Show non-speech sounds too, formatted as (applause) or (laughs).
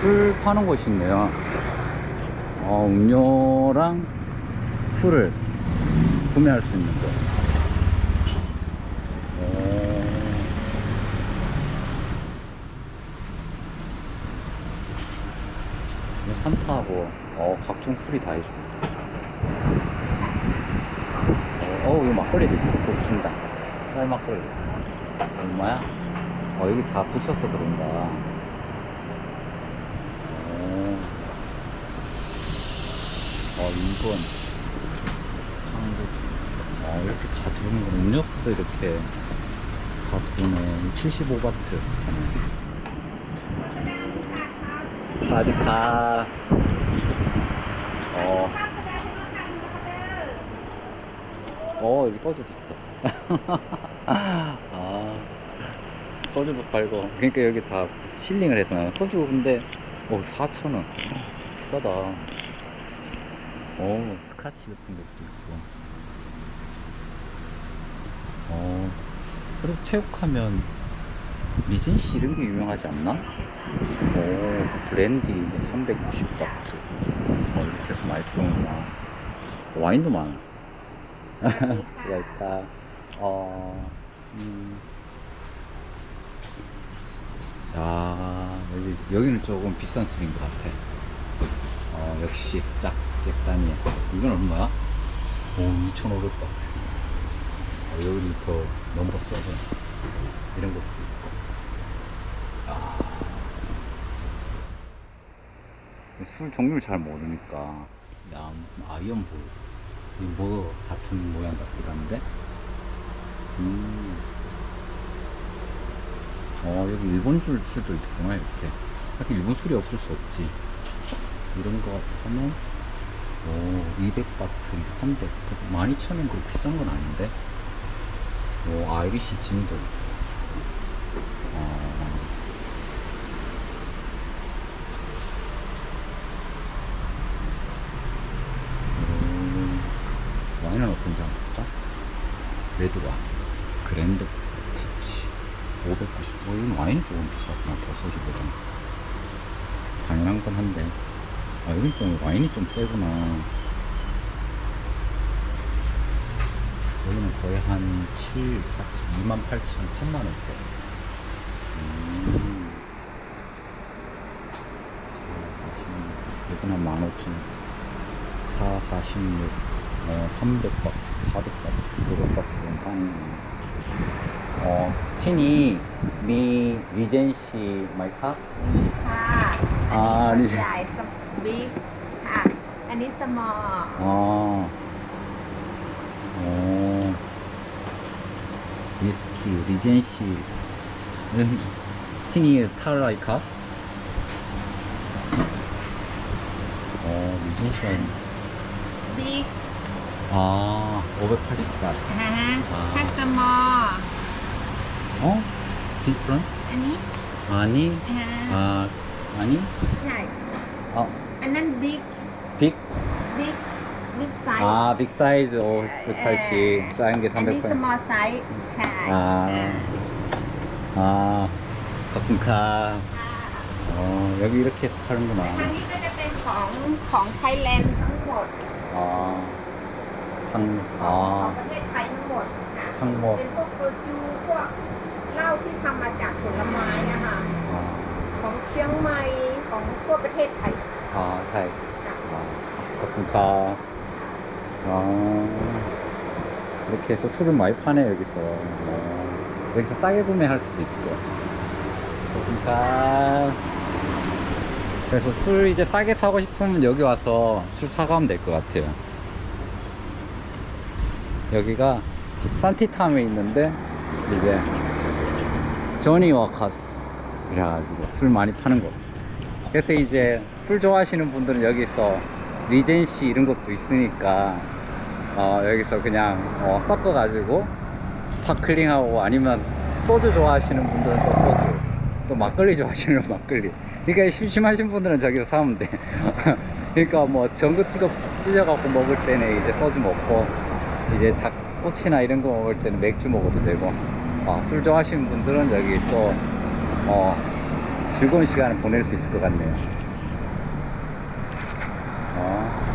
술 파는 곳이 있네요. 어, 음료랑 술을 구매할 수 있는 곳. 어. 오. 한타하고, 어, 각종 술이 다 있어. 어, 어, 여기 막걸리도 있어. 복순다. 쌀 막걸리. 얼마야? 어, 여기 다 붙여서 들어온다. 어, 일본. 한국. 아, 이렇게 다 들어오는 거 음료수도 이렇게 다 들어오네. 75바트. 사디카. 어. 어, 여기 소주도 있어. (laughs) 아, 소주도 팔고. 그러니까 여기 다 실링을 해서. 소주 근데, 어, 4,000원. 비싸다. 어, 스카치 같은 것도 있고. 어, 그리고 체육하면 미진씨 이런 게 유명하지 않나? 오, 브랜디 360바트. 어, 이렇게 해서 많이 들어오구나. 와인도 많아. (laughs) 수가 있다. 어, 음. 야, 여기, 여기는 조금 비싼 술인 것 같아. 어, 역시, 짝, 잭다니엘. 이건 얼마야? 오, 2,500바트. 어, 여기는 더 넘버 세븐. 이런 것도 있고. 아. 술 종류를 잘 모르니까. 야, 무슨 아이언볼. 이뭐 같은 모양 같기도 한데. 음. 어, 여기 일본 줄 술도 있구나, 이렇게. 하긴 일본 술이 없을 수 없지. 이런 거 하면, 오, 200바트, 300. 12,000원 그렇게 비싼 건 아닌데. 오, 아이리시 진도. 어, 음, 와인은 어떤지 한번 볼까? 레드와 그랜드 푸치 590. 어, 이건 와인이 조금 비싸구나. 더 소주보다. 당연한 건 한데. 아, 여긴 좀 와인이 좀 세구나. 여기는 거의 한 7, 4, 2만 8천, 3만 원대. 음. 4, 46. 여기는 한 15,000. 4, 46. 어, 300박스, 400박스, 500박스 정도 하는 어, 친이, 미, 리젠시, 마이카? ค่ะ อ่านี่ ใหญ่สบิ๊กค่ะ อันนี้สมอล 아, 어, 위스키, 리젠시, 은, 티니 탈라이카? 어, 리젠시가, บิ๊ก 아, 580바. ฮะ อ่า ถ้าสมอล 어? 디프런? อันนี้ 아니, ฮะ 아, 아니? ใช่ 어, อันนั้นบิ๊ก 빅? บิ๊กบิ๊กไซส์ 아, 빅 사이즈 580, 작은 게 อันนี้สมอ 380. ลไซส์ใช่ อ่า เออ 아, 가끔가. 어, 여기 이렇게 해서 ทาง 파는구나. นี้ก็จะเป็นของของไทยแลนด์ทั้งหมด 아, 탕, ของของ 아, ประเทศไทยทั้งหมดค่ะ 탕뭐, เป็นพวกโซจูพวกเหล้าที่ทำมาจากผลไม้นะคะ 아, ของเชียงใหม่ของทั่วประเทศไทย 아, 타이. ค่ะ 아, 가끔가. 아, 이렇게 해서 술을 많이 파네, 여기서. 어, 여기서 싸게 구매할 수도 있을 것 같아. 가끔가. 그래서 술 이제 싸게 사고 싶으면 여기 와서 술 사가면 될 것 같아요. 여기가 산티탐에 있는데 이제 조니와 카스 그래가지고 술 많이 파는 곳. 그래서 이제 술 좋아하시는 분들은 여기서 리젠시 이런 것도 있으니까 어, 여기서 그냥 어, 섞어가지고 스파클링하고 아니면 소주 좋아하시는 분들은 또 소주 또 막걸리 좋아하시는 분은 (laughs) 막걸리 그러니까 심심하신 분들은 저기서 사면 돼 (laughs) 그러니까 뭐 전구 티가 찢어갖고 먹을 때는 이제 소주 먹고 이제 닭꼬치나 이런 거 먹을 때는 맥주 먹어도 되고 아, 술 좋아하시는 분들은 여기 또 어, 즐거운 시간을 보낼 수 있을 것 같네요. Aww.